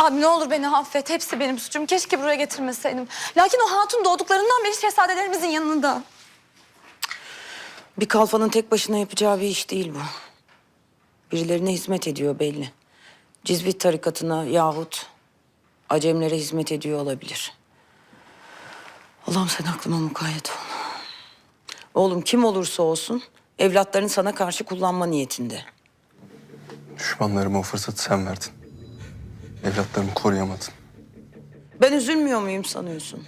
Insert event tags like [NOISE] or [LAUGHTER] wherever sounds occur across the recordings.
Abi ne olur beni affet. Hepsi benim suçum. Keşke buraya getirmeseydim. Lakin o hatun doğduklarından beri şehzadelerimizin yanında. Bir kalfanın tek başına yapacağı bir iş değil bu. Birilerine hizmet ediyor belli. Cizvit tarikatına yahut Acemlere hizmet ediyor olabilir. Allah'ım sen aklıma mukayyet ol. Oğlum kim olursa olsun evlatlarını sana karşı kullanma niyetinde. Düşmanlarıma o fırsatı sen verdin. Evlatlarımı koruyamadın. Ben üzülmüyor muyum sanıyorsun?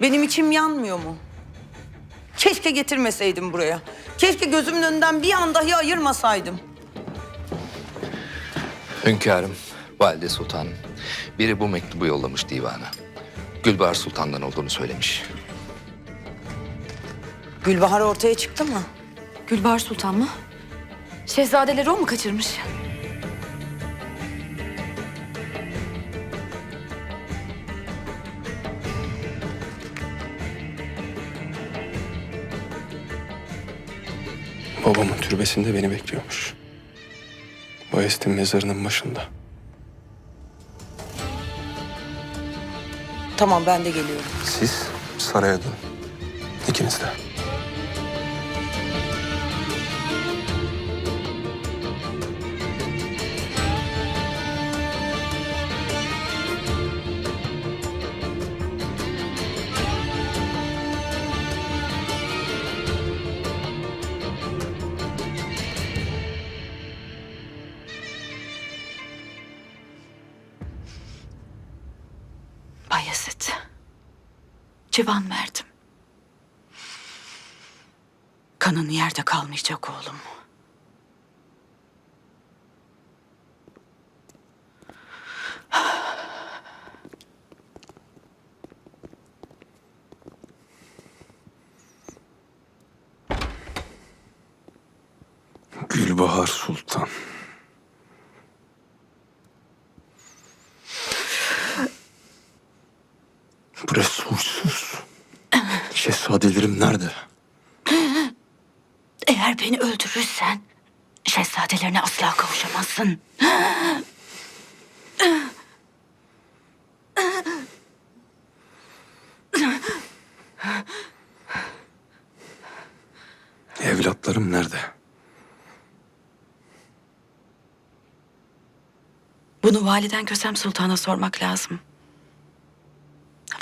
Benim içim yanmıyor mu? Keşke getirmeseydim buraya. Keşke gözümün önünden bir an dahi ayırmasaydım. Hünkârım, Valide Sultanım. Biri bu mektubu yollamış divana. Gülbahar Sultan'dan olduğunu söylemiş. Gülbahar ortaya çıktı mı? Gülbahar Sultan mı? Şehzadeleri o mu kaçırmış? Babamın türbesinde beni bekliyormuş. Bayezid'in mezarının başında. Tamam ben de geliyorum. Siz saraya dönün. İkiniz de. Civan verdim. Kanın yerde kalmayacak oğlum. Gülbahar Sultan. Bu resulsüz. Şehzadelerim nerede? Eğer beni öldürürsen şehzadelerine asla kavuşamazsın. Evlatlarım nerede? Bunu validen Kösem Sultan'a sormak lazım.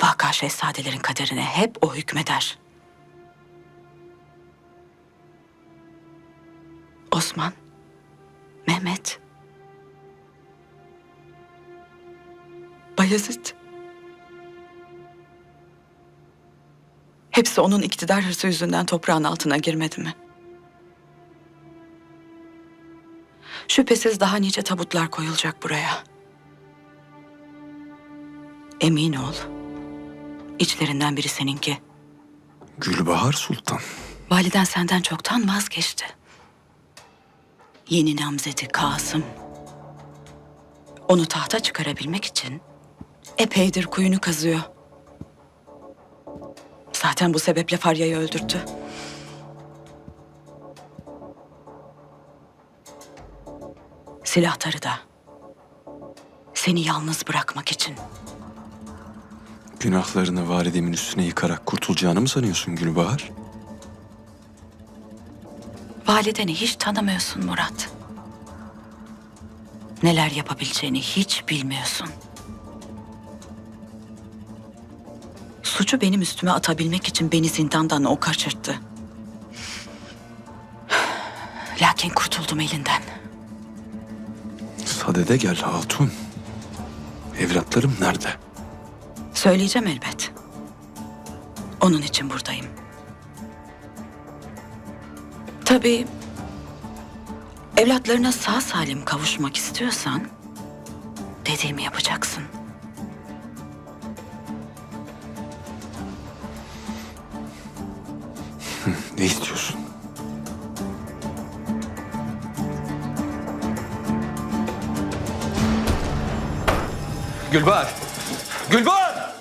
Vaka şehzadelerin kaderine hep o hükmeder. Osman, Mehmet, Bayezid. Hepsi onun iktidar hırsı yüzünden toprağın altına girmedi mi? Şüphesiz daha nice tabutlar koyulacak buraya. Emin ol. İçlerinden biri seninki. Gülbahar Sultan. Validen senden çoktan vazgeçti. Yeni namzeti Kasım. Onu tahta çıkarabilmek için epeydir kuyunu kazıyor. Zaten bu sebeple Farya'yı öldürttü. Silahları da seni yalnız bırakmak için. Günahlarını validemin üstüne yıkarak kurtulacağını mı sanıyorsun Gülbahar? Valideni hiç tanımıyorsun Murat. Neler yapabileceğini hiç bilmiyorsun. Suçu benim üstüme atabilmek için beni zindandan o kaçırttı. Lakin kurtuldum elinden. Sadede gel hatun. Evlatlarım nerede? Söyleyeceğim elbet. Onun için buradayım. Tabii evlatlarına sağ salim kavuşmak istiyorsan dediğimi yapacaksın. [LAUGHS] Ne istiyorsun? Gülbahar! Gülbahar!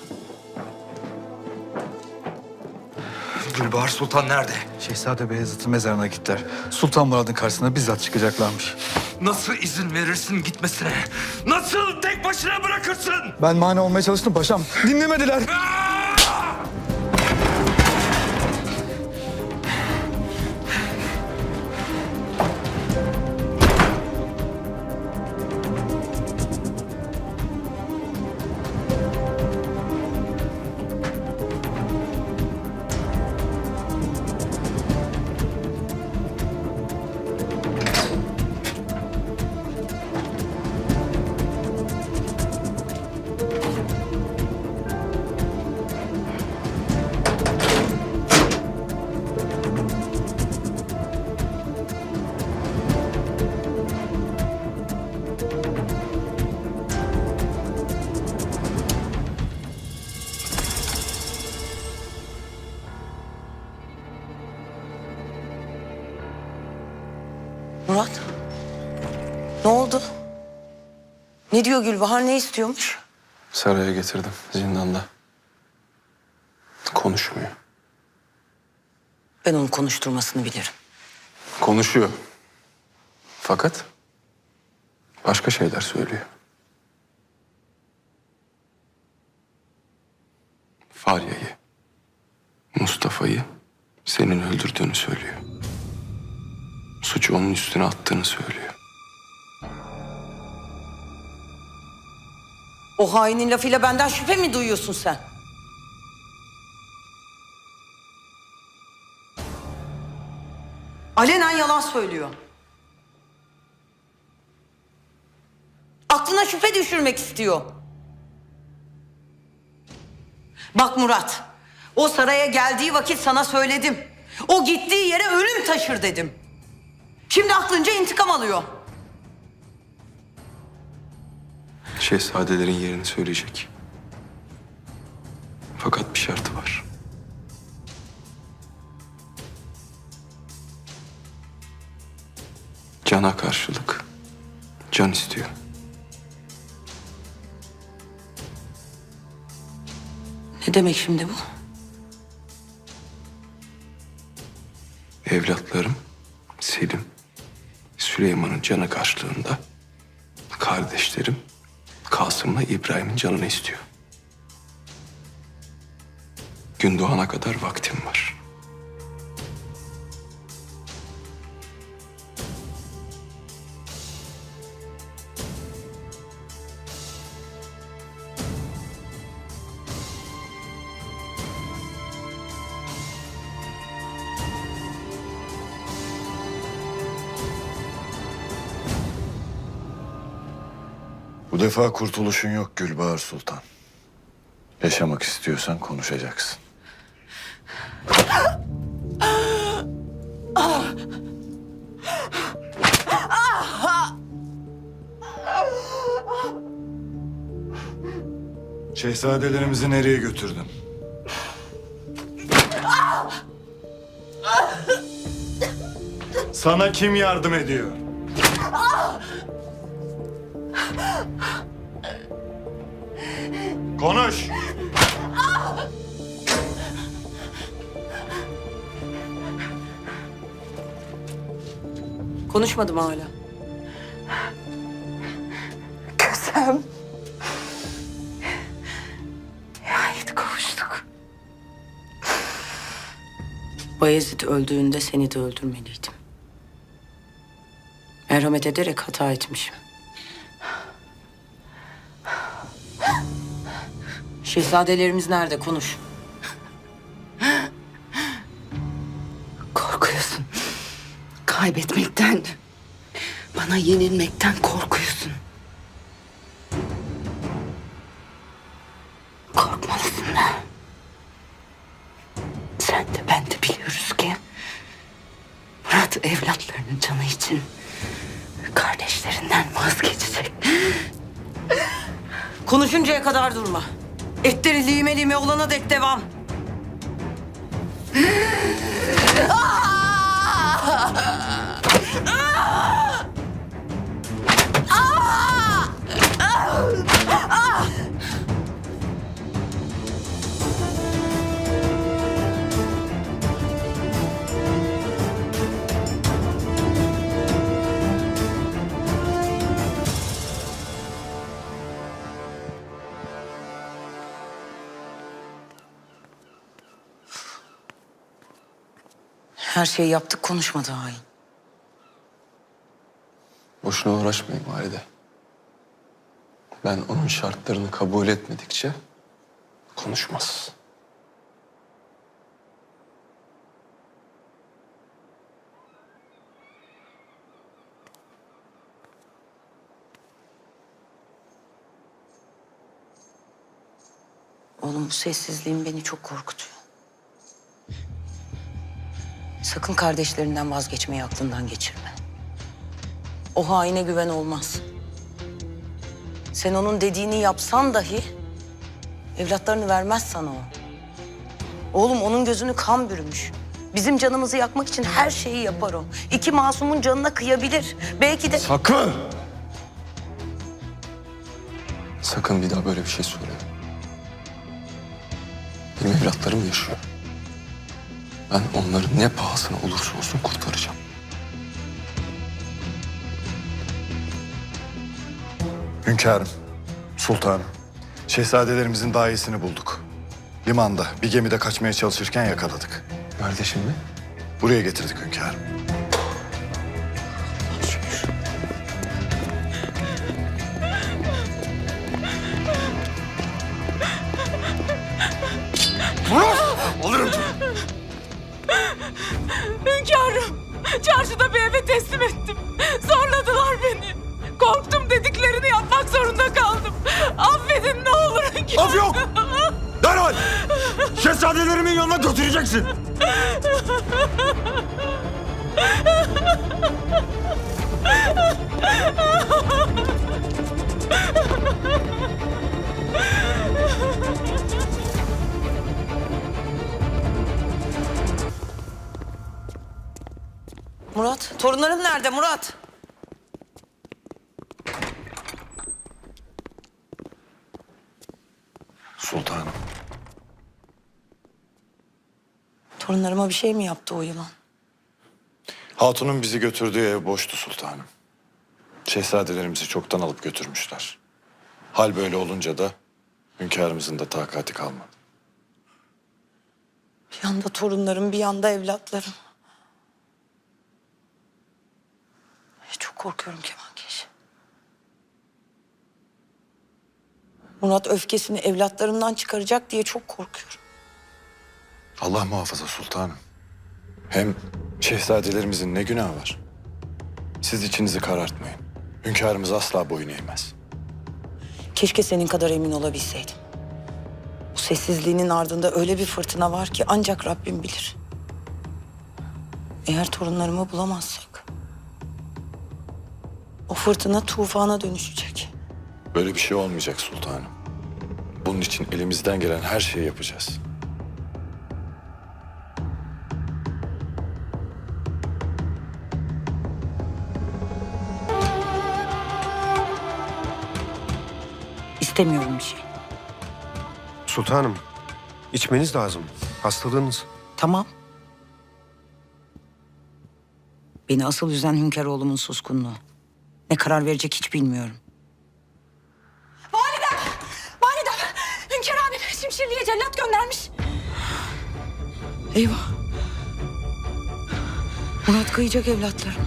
Gülbahar Sultan nerede? Şehzade Beyazıt'ın mezarına gittiler. Sultan Murad'ın karşısına bizzat çıkacaklarmış. Nasıl izin verirsin gitmesine? Nasıl tek başına bırakırsın? Ben mani olmaya çalıştım paşam. Dinlemediler. Ne diyor Gülbahar ne istiyormuş? Saraya getirdim zindanda. Konuşmuyor. Ben onun konuşturmasını bilirim. Konuşuyor. Fakat başka şeyler söylüyor. Farya'yı, Mustafa'yı senin öldürdüğünü söylüyor. Suçu onun üstüne attığını söylüyor. O hainin lafıyla benden şüphe mi duyuyorsun sen? Alenen yalan söylüyor. Aklına şüphe düşürmek istiyor. Bak Murat, o saraya geldiği vakit sana söyledim. O gittiği yere ölüm taşır dedim. Şimdi aklınca intikam alıyor. Şehzadelerin yerini söyleyecek. Fakat bir şartı var. Cana karşılık can istiyor. Ne demek şimdi bu? Evlatlarım Selim, Süleyman'ın canı karşılığında kardeşlerim Kasım'la İbrahim'in canını istiyor. Gün doğana kadar vaktim var. Bu defa kurtuluşun yok Gülbahar Sultan. Yaşamak istiyorsan konuşacaksın. Şehzadelerimizi nereye götürdün? Sana kim yardım ediyor? Konuş. Konuşmadım hala. Kızım. Nihayet kavuştuk. Bayezid öldüğünde seni de öldürmeliydim. Merhamet ederek hata etmişim. Şehzadelerimiz nerede? Konuş. Korkuyorsun. Kaybetmekten, bana yenilmekten korkuyorsun. Korkmalısın da. Sen de ben de biliyoruz ki Murat evlatlarının canı için kardeşlerinden vazgeçecek. Konuşuncaya kadar durma. Etleri lime lime olana dek devam. Her şeyi yaptık konuşmadı hain. Boşuna uğraşmayın valide. Ben onun şartlarını kabul etmedikçe konuşmaz. Oğlum bu sessizliğin beni çok korkutuyor. Sakın kardeşlerinden vazgeçmeyi aklından geçirme. O haine güven olmaz. Sen onun dediğini yapsan dahi evlatlarını vermez sana o. Oğlum onun gözünü kan bürümüş. Bizim canımızı yakmak için her şeyi yapar o. İki masumun canına kıyabilir. Belki de... Sakın! Sakın bir daha böyle bir şey söyleme. Benim evlatlarım yaşıyor. Ben onları ne pahasına olursa olsun kurtaracağım. Hünkârım, sultanım. Şehzadelerimizin daha iyisini bulduk. Limanda bir gemide kaçmaya çalışırken yakaladık. Nerede şimdi? Buraya getirdik. Hünkârım, götüreceksin. Murat, torunlarım nerede Murat? Sultanım. Torunlarıma bir şey mi yaptı o yılan? Hatun'un bizi götürdüğü ev boştu sultanım. Şehzadelerimizi çoktan alıp götürmüşler. Hal böyle olunca da hünkârımızın da takati kalmadı. Bir yanda torunlarım, bir yanda evlatlarım. Çok korkuyorum Kemalkeş. Murat öfkesini evlatlarımdan çıkaracak diye çok korkuyorum. Allah muhafaza sultanım. Hem şehzadelerimizin ne günahı var? Siz içinizi karartmayın. Hünkârımız asla boyun eğmez. Keşke senin kadar emin olabilseydim. Bu sessizliğinin ardında öyle bir fırtına var ki ancak Rabbim bilir. Eğer torunlarımı bulamazsak... ...o fırtına tufana dönüşecek. Böyle bir şey olmayacak sultanım. Bunun için elimizden gelen her şeyi yapacağız. İstemiyorum bir şey. Sultanım, içmeniz lazım. Hastalığınız. Tamam. Beni asıl üzen hünkâroğlumun suskunluğu. Ne karar verecek hiç bilmiyorum. Validem! Validem! Hünkâr abim Şimşirli'ye cellat göndermiş. Eyvah. Murat kıyacak evlatlarım.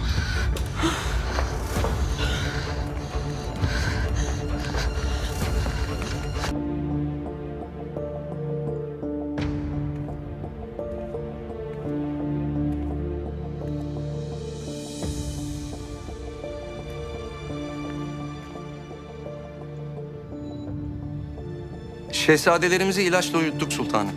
Şehzadelerimizi ilaçla uyuttuk sultanım.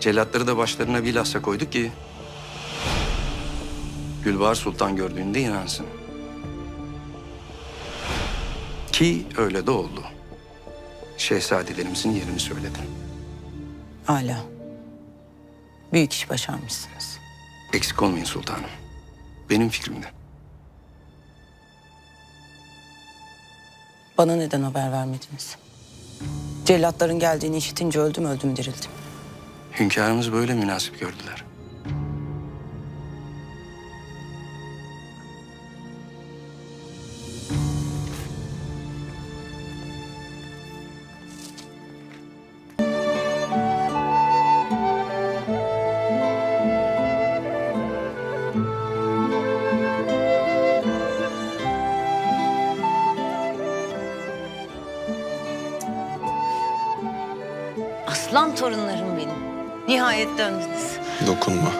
Cellatları da başlarına bilhassa koyduk ki... Gülbahar Sultan gördüğünde inansın. Ki öyle de oldu. Şehzadelerimizin yerini söyledi. Hala. Büyük iş başarmışsınız. Eksik olmayın sultanım. Benim fikrimde. Bana neden haber vermediniz? Cellatların geldiğini işitince öldüm öldüm dirildim. Hünkârımız böyle münasip gördüler. Aslan torunlarım benim. Nihayet döndünüz. Dokunma.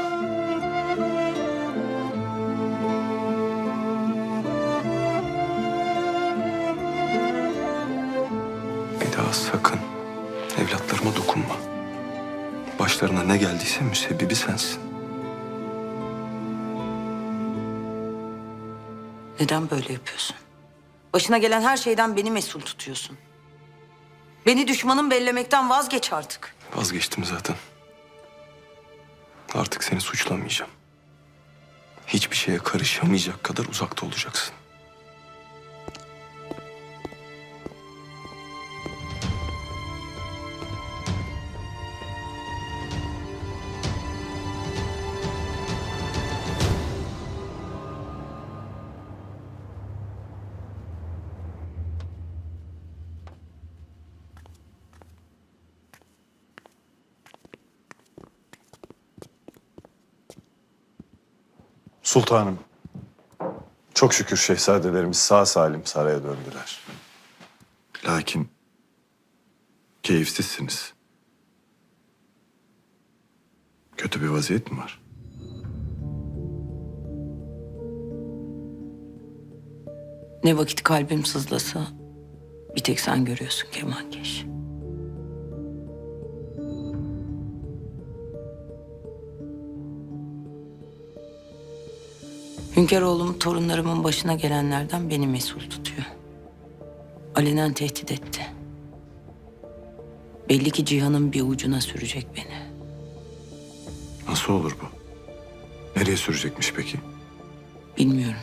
Bir daha sakın evlatlarıma dokunma. Başlarına ne geldiyse müsebbibi sensin. Neden böyle yapıyorsun? Başına gelen her şeyden beni mesul tutuyorsun. Beni düşmanın bellemekten vazgeç artık. Vazgeçtim zaten. Artık seni suçlamayacağım. Hiçbir şeye karışamayacak kadar uzakta olacaksın. Sultanım. Çok şükür şehzadelerimiz sağ salim saraya döndüler. Lakin keyifsizsiniz. Kötü bir vaziyet mi var? Ne vakit kalbim sızlasa bir tek sen görüyorsun Kemankeş. Hünkâroğlum torunlarımın başına gelenlerden beni mesul tutuyor. Alenen tehdit etti. Belli ki cihanın bir ucuna sürecek beni. Nasıl olur bu? Nereye sürecekmiş peki? Bilmiyorum.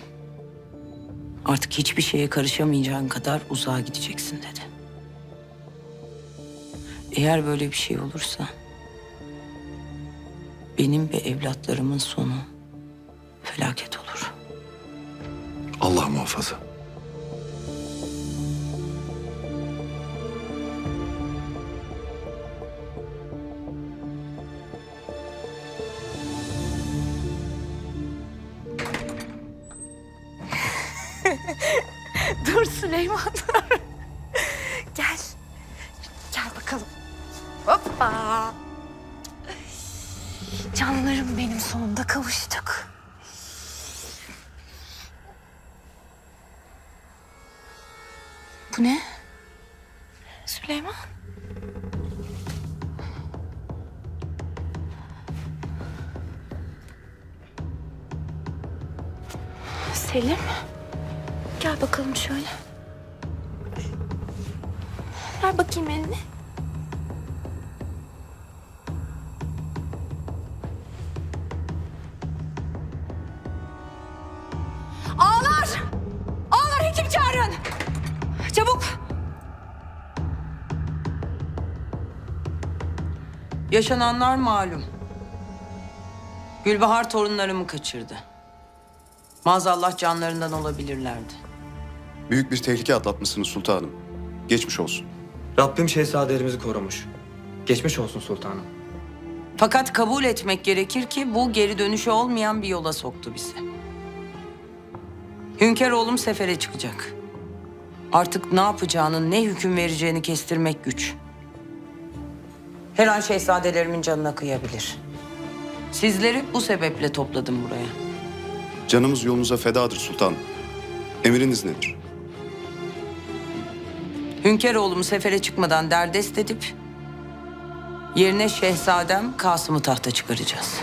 Artık hiçbir şeye karışamayacağın kadar uzağa gideceksin dedi. Eğer böyle bir şey olursa... ...benim ve evlatlarımın sonu felaket muhafaza. [LAUGHS] Dur Süleyman. Gel. Gel bakalım. Hoppa. Canlarım benim sonunda kavuştuk. Bu ne? Süleyman. Selim. Gel bakalım şöyle. Ver bakayım elini. Ağlar! Ağlar hekim çağırın! Çabuk! Yaşananlar malum. Gülbahar torunlarımı kaçırdı. Maazallah canlarından olabilirlerdi. Büyük bir tehlike atlatmışsınız sultanım. Geçmiş olsun. Rabbim şehzadelerimizi korumuş. Geçmiş olsun sultanım. Fakat kabul etmek gerekir ki bu geri dönüşü olmayan bir yola soktu bizi. Hünkâroğlum sefere çıkacak. Artık ne yapacağını, ne hüküm vereceğini kestirmek güç. Her an şehzadelerimin canına kıyabilir. Sizleri bu sebeple topladım buraya. Canımız yolunuza fedadır sultanım. Emriniz nedir? Hünkâroğlumu sefere çıkmadan derdest edip... ...yerine şehzadem Kasım'ı tahta çıkaracağız.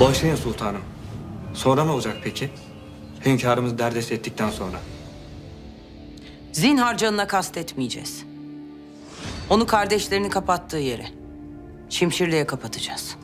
Bağışlayın sultanım. Sonra ne olacak peki? Hünkârımızı derdest ettikten sonra. Zinhar canına kastetmeyeceğiz. Onu kardeşlerini kapattığı yere, Şimşirli'ye kapatacağız.